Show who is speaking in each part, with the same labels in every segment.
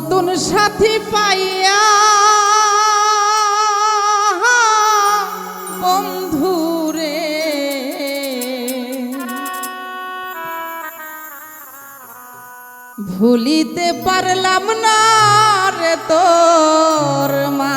Speaker 1: নতুন সাথী পাইয়া বন্ধুরে। ভুলিতে পারলাম না রে তোর মা।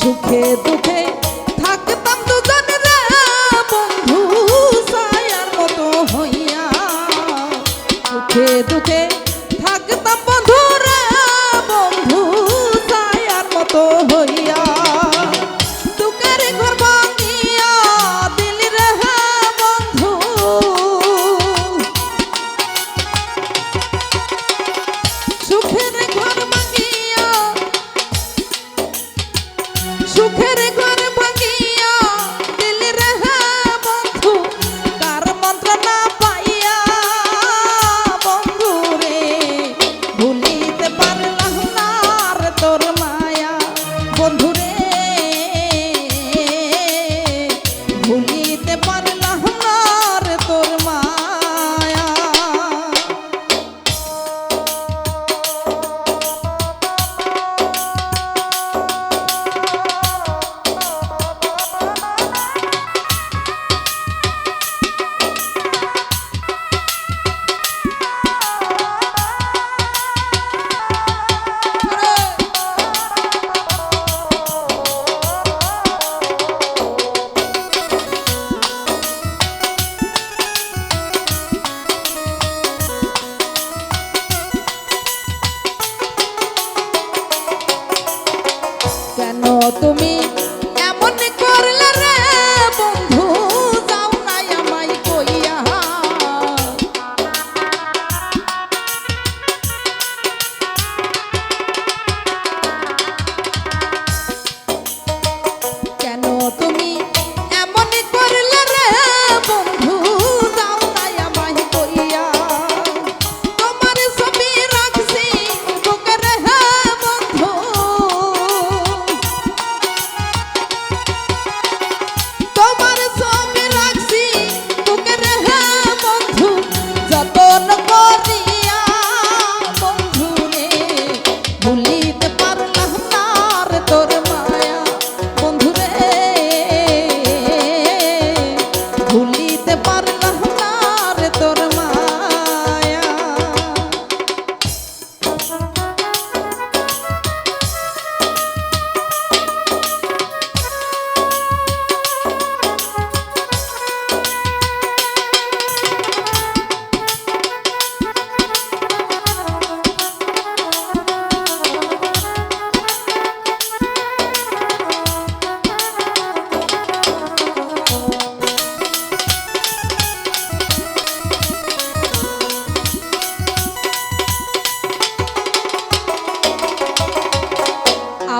Speaker 1: সুখে দুঃখে থাকতাম দুজনে বন্ধু সায়ার মতো হইয়া। সুখে দুঃখে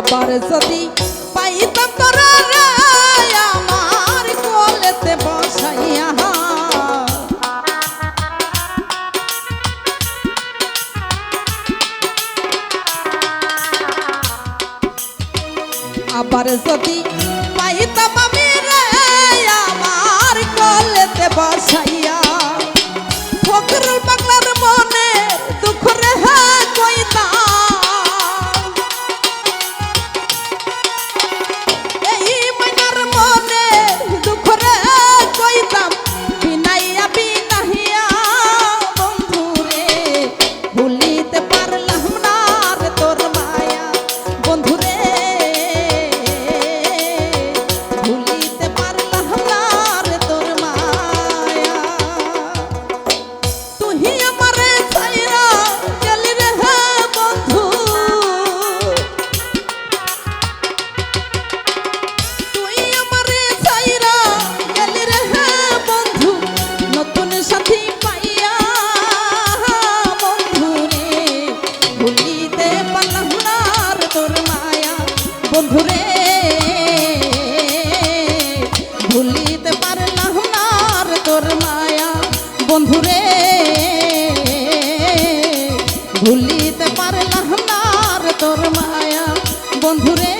Speaker 1: আবার যদি পাইতাম তোরা আমার কোলেতে বসাইয়া। আবার যদি বন্ধুরে ভুলিতে পারলাম না তোর মায়া। বন্ধুরে